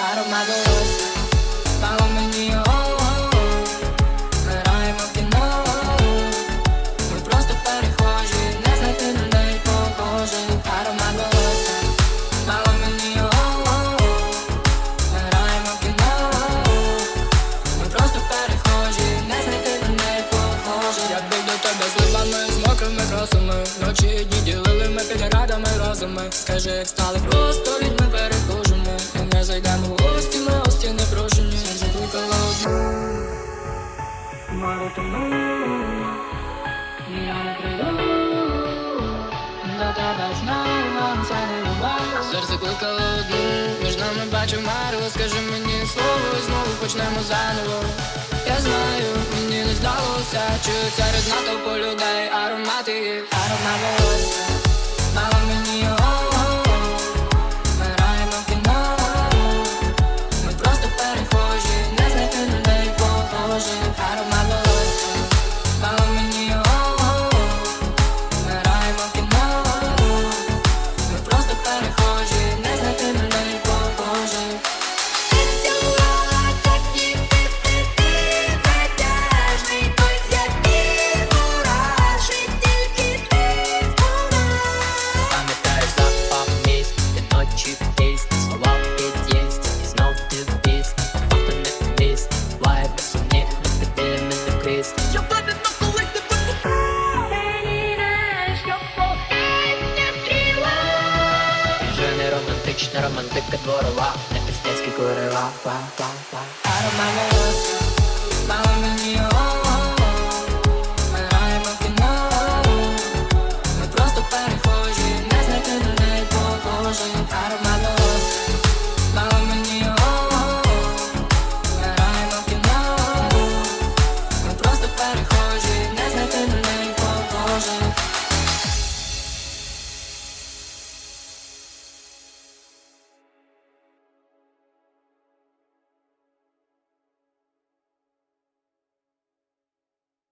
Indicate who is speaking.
Speaker 1: аромат волосся мені о-о-о Граємо в кіно Ми просто перехожі Не знайти людей похожих Аромат волосся Мало мені в кіно Ми просто перехожі Не знайти людей похожих Я біг до тебе з липами, з мокрими кросами. Ночі ділили ми під радами Скажи, як стали просто людьми Мало тому бачив мару. Скажи мені слово знову почнемо заново. Я знаю, мені не здалося Чую серед натовпу людей Аромати Аромат Мало мені о-о-о Вічна романтика дворова на піздецькі корила Арома волос, мало мені Ми граємо в кіно Ми просто перехожі, не знайти до неї похожих Арома волос